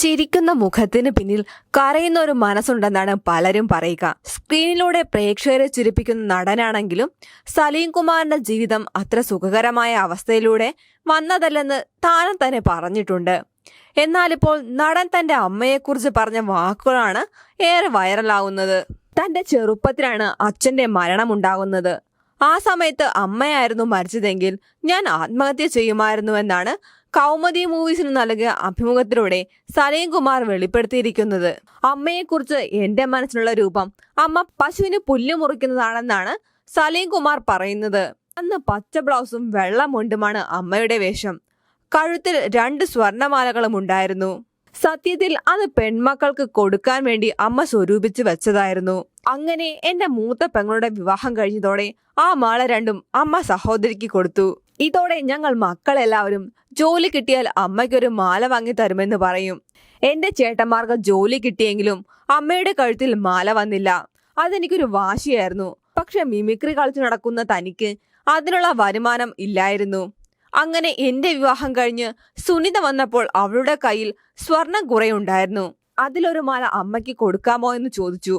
ചിരിക്കുന്ന മുഖത്തിന് പിന്നിൽ കരയുന്ന ഒരു മനസ്സുണ്ടെന്നാണ് പലരും പറയുക. സ്ക്രീനിലൂടെ പ്രേക്ഷകരെ ചിരിപ്പിക്കുന്ന നടനാണെങ്കിലും സലീം കുമാറിന്റെ ജീവിതം അത്ര സുഖകരമായ അവസ്ഥയിലൂടെ വന്നതല്ലെന്ന് താനും തന്നെ പറഞ്ഞിട്ടുണ്ട്. എന്നാലിപ്പോൾ നടൻ തന്റെ അമ്മയെക്കുറിച്ച് പറഞ്ഞ വാക്കുകളാണ് ഏറെ വൈറലാവുന്നത്. തന്റെ ചെറുപ്പത്തിലാണ് അച്ഛന്റെ മരണം ഉണ്ടാകുന്നത് ആ സമയത്ത് അമ്മയായിരുന്നു മരിച്ചതെങ്കിൽ ഞാൻ ആത്മഹത്യ ചെയ്യുമായിരുന്നുവെന്നാണ് കൗമുദി മൂവീസിന് നൽകിയ അഭിമുഖത്തിലൂടെ സലീം കുമാർ വെളിപ്പെടുത്തിയിരിക്കുന്നത്. അമ്മയെക്കുറിച്ച് എന്റെ മനസ്സിലുള്ള രൂപം അമ്മ പശുവിന് പുല്ല് മുറിക്കുന്നതാണെന്നാണ് സലീം കുമാർ പറയുന്നത്. അന്ന് പച്ച ബ്ലൗസും വെള്ള മുണ്ടുമാണ് അമ്മയുടെ വേഷം. കഴുത്തിൽ രണ്ട് സ്വർണമാലകളും ഉണ്ടായിരുന്നു. സത്യത്തിൽ അത് പെൺമക്കൾക്ക് കൊടുക്കാൻ വേണ്ടി അമ്മ സ്വരൂപിച്ചു വെച്ചതായിരുന്നു. അങ്ങനെ എന്റെ മൂത്ത പെങ്ങളുടെ വിവാഹം കഴിഞ്ഞതോടെ ആ മാള രണ്ടും അമ്മ സഹോദരിക്ക് കൊടുത്തു. ഇതോടെ ഞങ്ങൾ മക്കളെല്ലാവരും ജോലി കിട്ടിയാൽ അമ്മയ്ക്കൊരു മാല വാങ്ങി തരുമെന്ന് പറയും. എന്റെ ചേട്ടന്മാർക്ക് ജോലി കിട്ടിയെങ്കിലും അമ്മയുടെ കഴുത്തിൽ മാല വന്നില്ല. അതെനിക്കൊരു വാശിയായിരുന്നു. പക്ഷെ മിമിക്രി കളിച്ചു നടക്കുന്ന തനിക്ക് അതിനുള്ള വരുമാനം ഇല്ലായിരുന്നു. അങ്ങനെ എന്റെ വിവാഹം കഴിഞ്ഞ് സുനിത വന്നപ്പോൾ അവളുടെ കയ്യിൽ സ്വർണം കുറയുണ്ടായിരുന്നു അതിലൊരു മാല അമ്മയ്ക്ക് കൊടുക്കാമോ എന്ന് ചോദിച്ചു.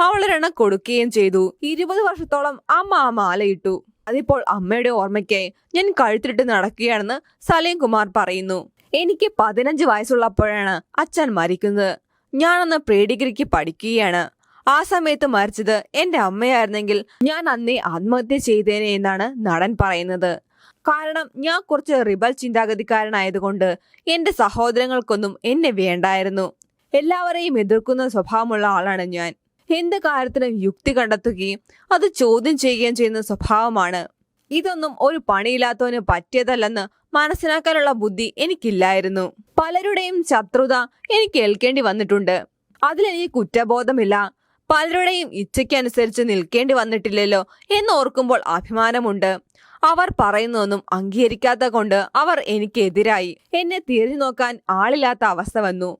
അവളൊരെണ്ണം കൊടുക്കുകയും ചെയ്തു. ഇരുപത് വർഷത്തോളം അമ്മ ആ മാല ഇട്ടു. അതിപ്പോൾ അമ്മയുടെ ഓർമ്മയ്ക്കായി ഞാൻ കഴുത്തിലിട്ട് നടക്കുകയാണെന്ന് സലീം കുമാർ പറയുന്നു. എനിക്ക് പതിനഞ്ച് വയസ്സുള്ളപ്പോഴാണ് അച്ഛൻ മരിക്കുന്നത്. ഞാനന്ന് പ്രീ ഡിഗ്രിക്ക് പഠിക്കുകയാണ്. ആ സമയത്ത് മരിച്ചത് എന്റെ അമ്മയായിരുന്നെങ്കിൽ ഞാൻ അന്നേ ആത്മഹത്യ ചെയ്തേനെ എന്നാണ് നടൻ പറയുന്നത്. കാരണം ഞാൻ കുറച്ച് റിബൽ ചിന്താഗതിക്കാരനായതുകൊണ്ട് എന്റെ സഹോദരങ്ങൾക്കൊന്നും എന്നെ വേണ്ടായിരുന്നു. എല്ലാവരെയും എതിർക്കുന്ന സ്വഭാവമുള്ള ആളാണ് ഞാൻ. എന്ത് കാര്യത്തിനും യുക്തി കണ്ടെത്തുകയും അത് ചോദ്യം ചെയ്യുകയും ചെയ്യുന്ന സ്വഭാവമാണ്. ഇതൊന്നും ഒരു പണിയില്ലാത്തവന് പറ്റിയതല്ലെന്ന് മനസ്സിലാക്കാനുള്ള ബുദ്ധി എനിക്കില്ലായിരുന്നു. പലരുടെയും ശത്രുത എനിക്ക് ഏൽക്കേണ്ടി വന്നിട്ടുണ്ട്. അതിലെനിക്ക് കുറ്റബോധമില്ല. പലരുടെയും ഇച്ഛയ്ക്കനുസരിച്ച് നിൽക്കേണ്ടി വന്നിട്ടില്ലല്ലോ എന്ന് ഓർക്കുമ്പോൾ അഭിമാനമുണ്ട്. അവർ പറയുന്നതൊന്നും അംഗീകരിക്കാത്ത കൊണ്ട് അവർ എനിക്കെതിരായി. എന്നെ തിരിഞ്ഞു നോക്കാൻ ആളില്ലാത്ത അവസ്ഥ വന്നു.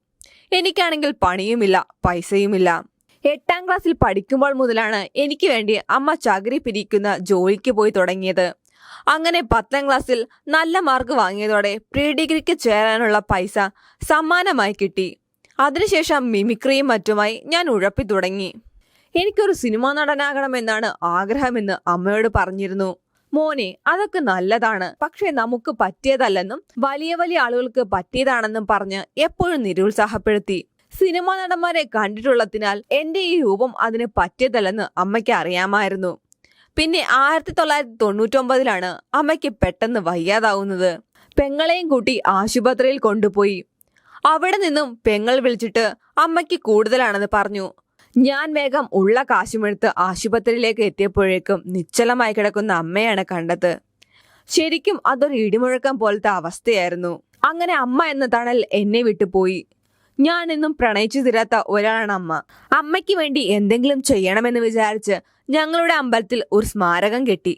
എനിക്കാണെങ്കിൽ പണിയുമില്ല പൈസയുമില്ല. എട്ടാം ക്ലാസ്സിൽ പഠിക്കുമ്പോൾ മുതലാണ് എനിക്ക് വേണ്ടി അമ്മ ചകിരി പിരിക്കുന്ന ജോലിക്ക് പോയി തുടങ്ങിയത്. അങ്ങനെ പത്താം ക്ലാസ്സിൽ നല്ല മാർക്ക് വാങ്ങിയതോടെ പ്രീ ഡിഗ്രിക്ക് ചേരാനുള്ള പൈസ സമ്മാനമായി കിട്ടി. അതിനുശേഷം മിമിക്രിയും മറ്റുമായി ഞാൻ ഉഴപ്പി തുടങ്ങി. എനിക്കൊരു സിനിമാ നടനാകണമെന്നാണ് ആഗ്രഹമെന്ന് അമ്മയോട് പറഞ്ഞിരുന്നു. മോനെ അതൊക്കെ നല്ലതാണ്. പക്ഷെ നമുക്ക് പറ്റിയതല്ലെന്നും വലിയ വലിയ ആളുകൾക്ക് പറ്റിയതാണെന്നും പറഞ്ഞ് എപ്പോഴും നിരുത്സാഹപ്പെടുത്തി. സിനിമാ നടന്മാരെ കണ്ടിട്ടുള്ളതിനാൽ എന്റെ ഈ രൂപം അതിന് പറ്റിയതല്ലെന്ന് അമ്മയ്ക്ക് അറിയാമായിരുന്നു. പിന്നെ ആയിരത്തി തൊള്ളായിരത്തി തൊണ്ണൂറ്റൊമ്പതിലാണ് അമ്മയ്ക്ക് പെട്ടെന്ന് വയ്യാതാവുന്നത്. പെങ്ങളെയും കൂട്ടി ആശുപത്രിയിൽ കൊണ്ടുപോയി. അവിടെ നിന്നും പെങ്ങൾ വിളിച്ചിട്ട് അമ്മയ്ക്ക് കൂടുതലാണെന്ന് പറഞ്ഞു. ഞാൻ വേഗം ഉള്ള കാശുമെടുത്ത് ആശുപത്രിയിലേക്ക് എത്തിയപ്പോഴേക്കും നിശ്ചലമായി കിടക്കുന്ന അമ്മയാണ് കണ്ടത്. ശരിക്കും അതൊരു ഇടിമുഴക്കം പോലത്തെ അവസ്ഥയായിരുന്നു. അങ്ങനെ അമ്മ എന്ന തണൽ എന്നെ വിട്ടുപോയി. ഞാൻ എന്നും പ്രണയിച്ചു തീരാത്ത ഒരാളാണ് അമ്മ അമ്മയ്ക്ക് വേണ്ടി എന്തെങ്കിലും ചെയ്യണമെന്ന് വിചാരിച്ച് ഞങ്ങളുടെ അമ്പലത്തിൽ ഒരു സ്മാരകം കെട്ടി.